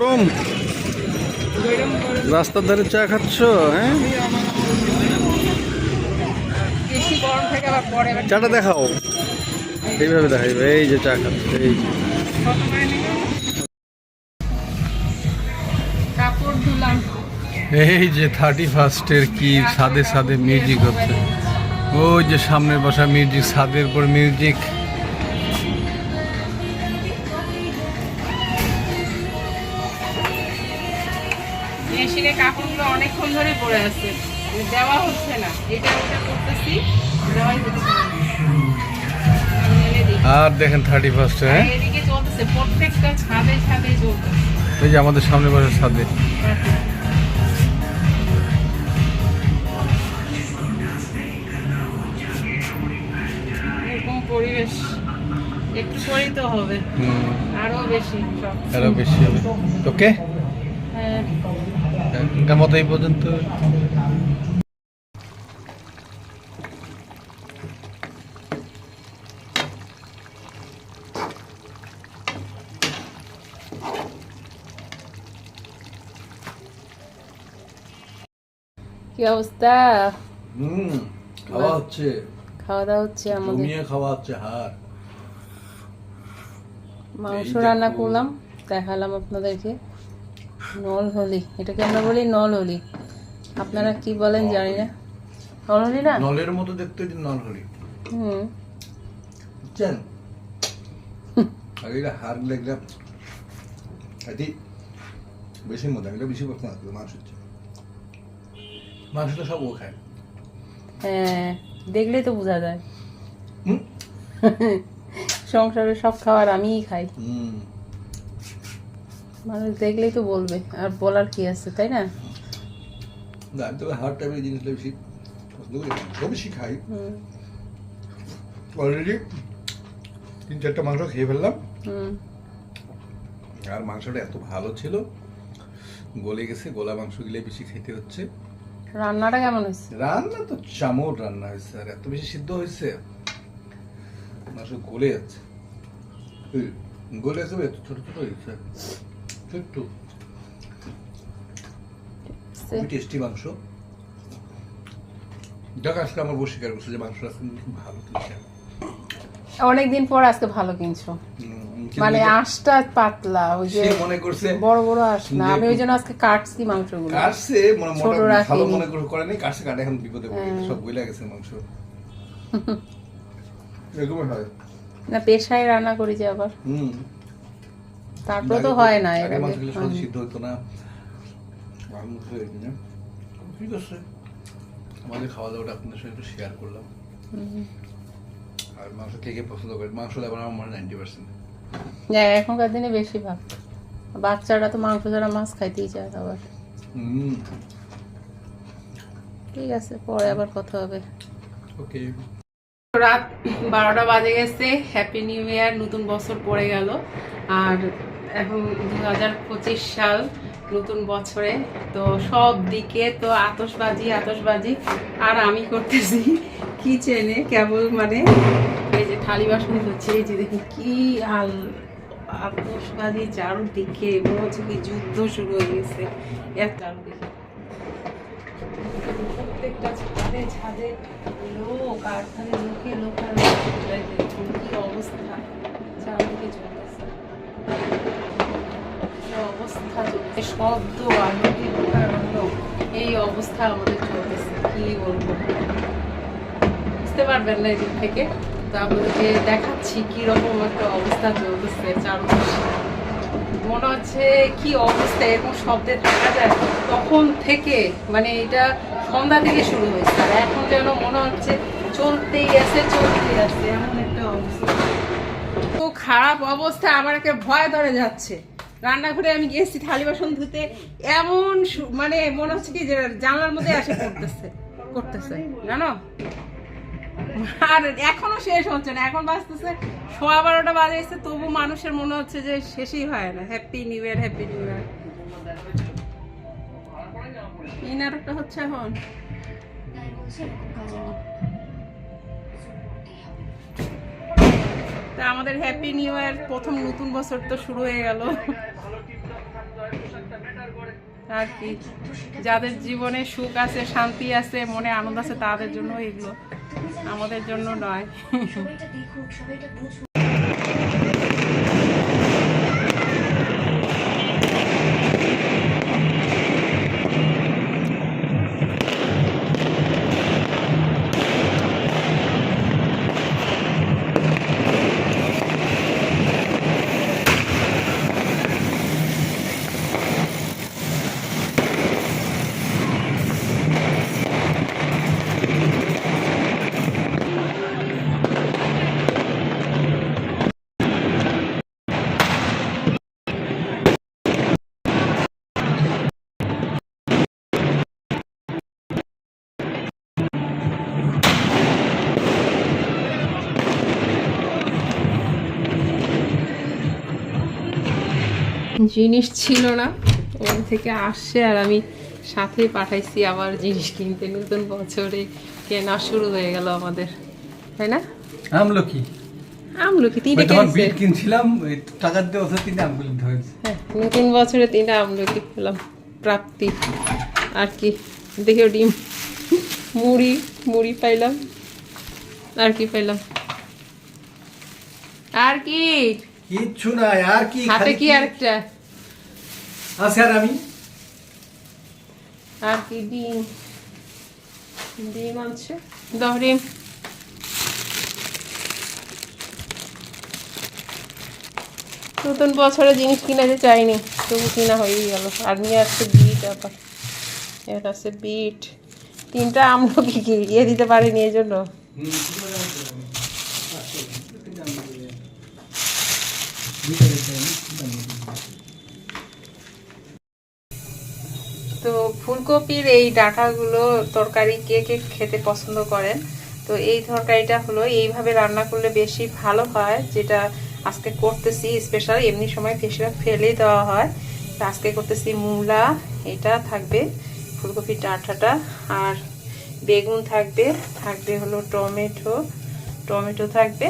গরম রাস্তার ধারে চা খাচ্ছ হ্যাঁ? চাটা দেখাও। এইভাবে দেখাই এই যে চা খাচ্ছে, এই যে। এই যে থার্টি ফার্স্টের কি সাদে সাদে মিউজিক হচ্ছে। ওই যে সামনে বসা মিউজিক ছাদের পর মিউজিক। কাপড়গুলো অনেকক্ষণ ধরে পড়ে আছে। দেওয়া হচ্ছে না। এটা ওটা করতেছি দেওয়াই হচ্ছে। আর দেখেন থার্টি ফার্স্টে হ্যাঁ? এদিকে চলতেছে প্রত্যেকটা ছাদে ছাদে চলতেছে এই যে আমাদের সামনে বসা ছাদে পরিবেশ একটু করেই তো হবে। আরও বেশি আরও বেশি হবে। ওকে হ্যাঁ। এখনকার মতো এই পর্যন্ত। কি অবস্থা? হুম খাওয়া হচ্ছে। খাওয়া দাওয়া হচ্ছে আমাদের। জমিয়ে খাওয়া হচ্ছে হার। মাংস রান্না করলাম দেখালাম আপনাদেরকে। নল হলি এটাকে আমরা বলি নল হলি আপনারা কি বলেন জানি না। নল হলি না? নলের মতো দেখতে যে নল হরি হুম। বুঝছেন? আগে এটা হার লাগলে এটি বেশি মজা এটা বেশি পছন্দ আসবে মাংস হচ্ছে। মাংস তো সব ও খায়। হ্যাঁ দেখলেই তো বোঝা যায়। হুম? সংসারে সব খাবার আমিই খাই। হুম। মানুষ দেখলেই তো বলবে আর বলার কি আছে তাই না? না আমি তবে টাইপের জিনিসটা বেশি পছন্দ করি বেশি খাই। অলরেডি তিন চারটা মাংস খেয়ে ফেললাম। আর মাংসটা এত ভালো ছিল গলে গেছে গোলা মাংস গিলে বেশি খেতে হচ্ছে। রান্নাটা কেমন হয়েছে? রান্না তো চামড় রান্না হয়েছে আর এত বেশি সিদ্ধ হয়েছে। মাংস গলে যাচ্ছে। গলে যাচ্ছে ছোট ছোট হয়েছে। একটু খুবই টেস্টি মাংস। যাক আজকে আমার বসে স্বীকার করছে যে মাংস আজকে খুব ভালো অনেকদিন পর আজকে ভালো কিনছো। মানে আঁশটা পাতলা ওই যে মনে করছে বড় বড় আঁশ না। আমি ওই জন্য আজকে কাটছি মাংসগুলো। কাটছে মানে ছোট মোটা ভালো মনে করে করে নেই কাটছে কাটে এখন বিপদে পড়ে হ্যাঁ। সব গলে গেছে মাংস। এরকমই হয়। না পেশায় রান্না করি যে আবার। হুম। তারপরে তো হয় না এর আগে আগে মাংসগুলো সহজে সিদ্ধ হতো না। ভালো হয়ে না? ঠিক আছে। আমাদের খাওয়া দাওয়াটা আপনাদের সঙ্গে একটু শেয়ার করলাম। আর মাংস কে কে পছন্দ করে? মাংস আমার মনে নাইনটি পার্সেন্ট হ্যাঁ এখনকার দিনে বেশি ভাগ বাচ্চারা তো মাংস ছাড়া মাছ খাইতেই চায় আবার ঠিক আছে পরে আবার কথা হবে। ওকে। রাত বারোটা বাজে গেছে। হ্যাপি নিউ ইয়ার নতুন বছর পড়ে গেল। আর এখন দু হাজার পঁচিশ সাল নতুন বছরে। তো সব দিকে তো আতসবাজি আতসবাজি আর আমি করতেছি কিচেনে কেবল মানে এই যে থালি বাসন হচ্ছে এই যে দেখি কি আল আতশবাজি চারুদিকে মনে কি যুদ্ধ শুরু হয়ে গেছে। এর চারুদিকে। প্রত্যেকটা ছাদে ছাদে লোক, আর লোকে, লোক আর কি অবস্থা? চারদিকে চলতেছে কি শব্দ লোকে এই অবস্থা আমাদের চলতেছে। কি বলব? বুঝতে পারবেন না এদিক থেকে। তো আপনাদেরকে দেখাচ্ছি একটা অবস্থা চলতেছে চারপাশে। মনে হচ্ছে কি অবস্থা, এরকম শব্দে থাকা যায় তখন থেকে? মানে এটা সন্ধ্যা থেকে শুরু হয়েছে। আর এখন যেন মনে হচ্ছে চলতেই আছে চলতেই আছে, এমন একটা অবস্থা। তো খারাপ অবস্থা আমার একটা ভয় ধরে যাচ্ছে। রান্নাঘরে আমি গেছি থালি বাসন ধুতে, এমন মানে মনে হচ্ছে কি জানলার মধ্যে আসে করতেছে করতেছে। জানো? আর এখনও শেষ হচ্ছে না, এখন বাজতেছে সোয়া বারোটা বাজে এসে তবু মানুষের মনে হচ্ছে যে শেষই হয় না। Happy new year happy new year এই নাটকটা হচ্ছে এখন। তা আমাদের হ্যাপি নিউ ইয়ার প্রথম নতুন বছর তো শুরু হয়ে গেল। আর কি, যাদের জীবনে সুখ আছে, শান্তি আছে, মনে আনন্দ আছে, তাদের জন্য এগুলো। আমাদের জন্য নয়। জিনিস ছিল না। ওখান থেকে আসছে আর আমি সাথে পাঠাইছি আবার জিনিস কিনতে। নতুন বছরে কেনা শুরু হয়ে গেল আমাদের। তাই না? আমলকি। আমলকি তিনটে ওই তখন কিনছে। বিট কিনছিলাম টাকা দিয়ে ওষুধ কিনে আমগুলি ধরেছে হ্যাঁ নতুন বছরে তিনটা আমলকি পেলাম। প্রাপ্তি। আর কি দেখেও ডিম। মুড়ি মুড়ি পাইলাম। আর কি পাইলাম? আর কি? কিচ্ছু নাই আর কি হাতে কি আরেকটা আর আমি। আর কি ডিম। ডিম আছে দাও ডিম। নতুন বছরে জিনিস কিনাতে চাইনি। তবু কিনা হয়েই গেল। আর নিয়ে আসছে বিট আবার এর আছে বিট। তিনটা আমলকি কি ইয়ে দিতে পারিনি এই জন্য। তো ফুলকপির এই ডাঁটাগুলো তরকারি কে কে খেতে পছন্দ করেন? তো এই তরকারিটা হলো, এইভাবে রান্না করলে বেশি ভালো হয়, যেটা আজকে করতেছি স্পেশাল এমনি সময় বেশিরভাগ ফেলে দেওয়া হয়। তো আজকে করতেছি মূলা, এটা থাকবে ফুলকপির ডাঁটাটা, আর বেগুন থাকবে থাকবে হলো টমেটো টমেটো থাকবে,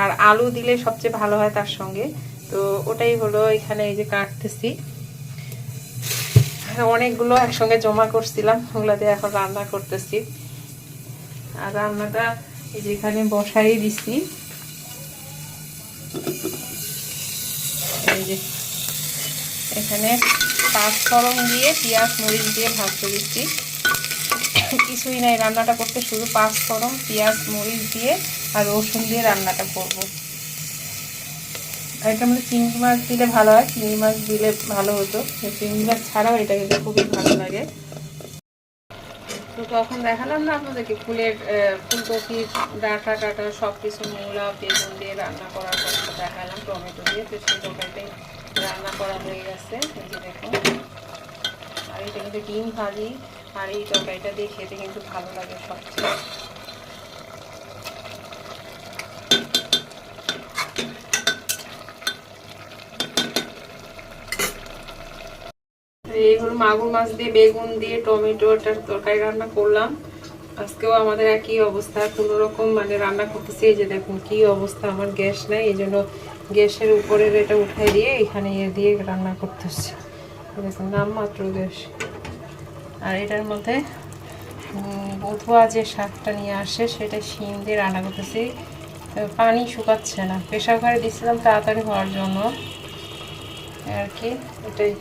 আর আলু দিলে সবচেয়ে ভালো হয় তার সঙ্গে। তো ওটাই হলো এখানে এই যে কাটতেছি। অনেকগুলো একসঙ্গে জমা করছিলাম, ওগুলো দিয়ে এখন রান্না করতেছি। আর রান্নাটা এই যে এখানে বসাই দিছি। এই যে এখানে পাঁচ ফোড়ন দিয়ে পেঁয়াজ, মরিচ দিয়ে ভাজতে দিচ্ছি। কিছুই নাই, রান্নাটা করতে শুধু পাঁচ ফোড়ন, পেঁয়াজ, মরিচ দিয়ে আর রসুন দিয়ে রান্নাটা করব। এটার মধ্যে চিংড়ি মাছ দিলে ভালো হয়, চিংড়ি মাছ দিলে ভালো হতো। চিংড়ি মাছ ছাড়াও এটা কিন্তু খুবই ভালো লাগে। তো তখন দেখালাম না আপনাদেরকে ফুলের ফুলকপির ডাঁটা টাটা সব কিছু মূলা, বেগুন দিয়ে রান্না করার কথা দেখালাম টমেটো দিয়ে, তো সেই তরকারিটাই রান্না করা হয়ে গেছে। দেখুন। আর এটা কিন্তু ডিম ভাজি, আর এই তরকারিটা দিয়ে খেতে কিন্তু ভালো লাগে সবচেয়ে। এই হলো মাগুর মাছ দিয়ে, বেগুন দিয়ে টমেটোটার তরকারি রান্না করলাম। আজকেও আমাদের একই অবস্থা, কোনো রকম মানে রান্না করতেছি, এই যে দেখুন কি অবস্থা, আমার গ্যাস নাই, এই জন্য গ্যাসের উপরের এটা উঠাই দিয়ে এখানে ইয়ে দিয়ে রান্না করতেছি। দেখুন, নামমাত্র গ্যাস। আর এটার মধ্যে বধুয়া যে শাকটা নিয়ে আসে, সেটা শিম দিয়ে রান্না করতেছি। পানি শুকাচ্ছে না। প্রেশার কুকারে দিচ্ছিলাম তাড়াতাড়ি হওয়ার জন্য। আর কি, এটাই।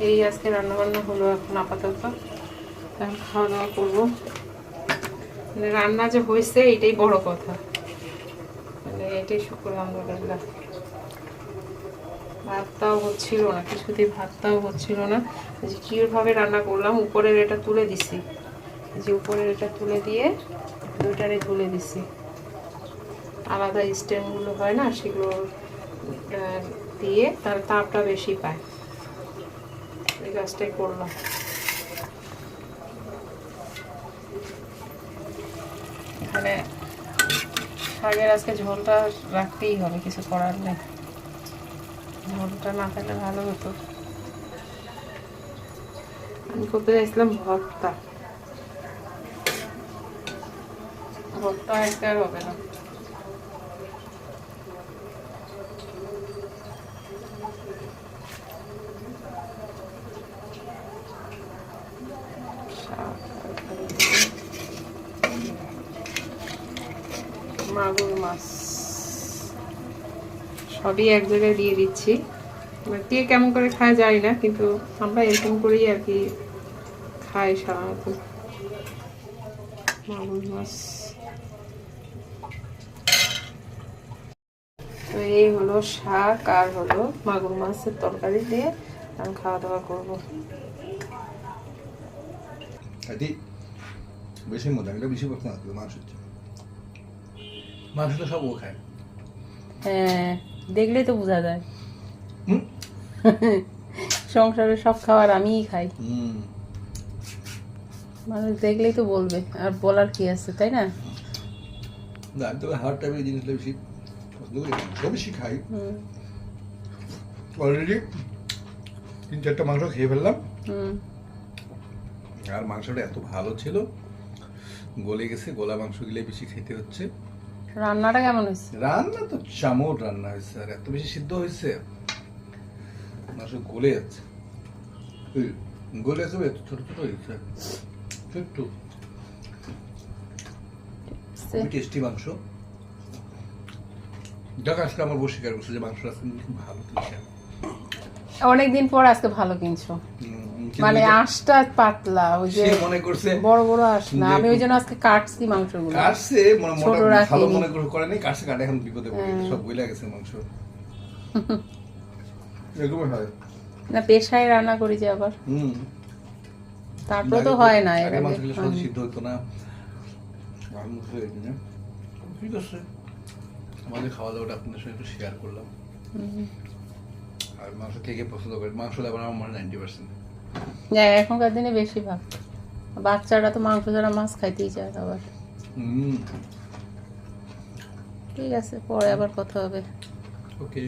এই আজকে রান্না বান্না হলো এখন আপাতত। খাওয়া দাওয়া করব। মানে রান্না যে হয়েছে, এটাই বড় কথা। মানে এটাই শুক্র আলহামদুলিল্লাহ। ভাতটাও হচ্ছিল না, কিছুতেই ভাতটাও হচ্ছিল না। যে কীভাবে রান্না করলাম, উপরের এটা তুলে দিছি। যে উপরের এটা তুলে দিয়ে দুইটারে তুলে দিছি। আলাদা স্ট্যান্ডগুলো হয় না, সেগুলো দিয়ে তার তাপটা বেশি পায়। কাজটাই করলাম। এখানে শাকের আজকে ঝোলটা রাখতেই হবে, কিছু করার নেই। ঝোলটা না থাকলে ভালো হতো। আমি করতে চাইছিলাম ভর্তা। ভর্তা আর হবে না। মাগুর মাছ। সবই এক জায়গায় দিয়ে দিচ্ছি। এবার কে কেমন করে খায় যায় না, কিন্তু আমরা এরকম করেই আর কি খাই সাধারণত মাগুর মাছ। তো এই হলো শাক আর হলো মাগুর মাছের তরকারি দিয়ে আমি খাওয়া দাওয়া করব বেশি মজা এগুলো বেশি পছন্দ মাংসের চেয়ে মাংস তো সব ও খায় হ্যাঁ দেখলেই তো বোঝা যায়। সংসারে সব খাবার আমিই খাই। মানুষ দেখলেই তো বলবে আর বলার কি আছে তাই না? না টাইপের জিনিসগুলো বেশি পছন্দ করি মাংস বেশি খাই। হুম। অলরেডি তিন চারটা মাংস খেয়ে ফেললাম। হুম। আর মাংসটা এত ভালো ছিল গলে গেছে গোলা মাংসগুলো বেশি খেতে হচ্ছে। রান্নাটা কেমন হয়েছে? রান্না তো চামড় রান্না হয়েছে আর এত বেশি সিদ্ধ হয়েছে মাংস গলে যাচ্ছে। গলে যাচ্ছে এত ছোট ছোট হয়েছে। একটু। টেস্টি মাংস। যাক আজকে আমার স্বীকার করছে যে মাংস আজকে ভালো দিয়েছে অনেকদিন পর আজকে ভালো কিনছো। মানে আঁশটা পাতলা ওই যে মনে করছে বড় বড় আঁশ না। আমি ওই জন্য আজকে কাটছি মাংসগুলো। কাটছে মনে ছোট ভালো মনে করে করে নেই কাটছে কাটে এখন বিপদে পড়ে হ্যাঁ। সব গইলা গেছে মাংস। এরকমই হয়। না পেশায় রান্না করি যে আবার। হুম। তারপরে তো হয় না এর মাংসগুলো সিদ্ধ হতো না। মুখে হয়নি না। ঠিক আছে। আমাদের খাওয়া দাওয়াটা আপনাদের সঙ্গে একটু শেয়ার করলাম। হুম। আর মাংস কে কে পছন্দ করে? মাংস আবার আমার মনে নাইনটি পার্সেন্ট হ্যাঁ এখনকার দিনে বেশিরভাগ। বাচ্চারা তো মাংস ছাড়া মাছ খাইতেই চায় আবার। ঠিক আছে পরে আবার কথা হবে। ওকে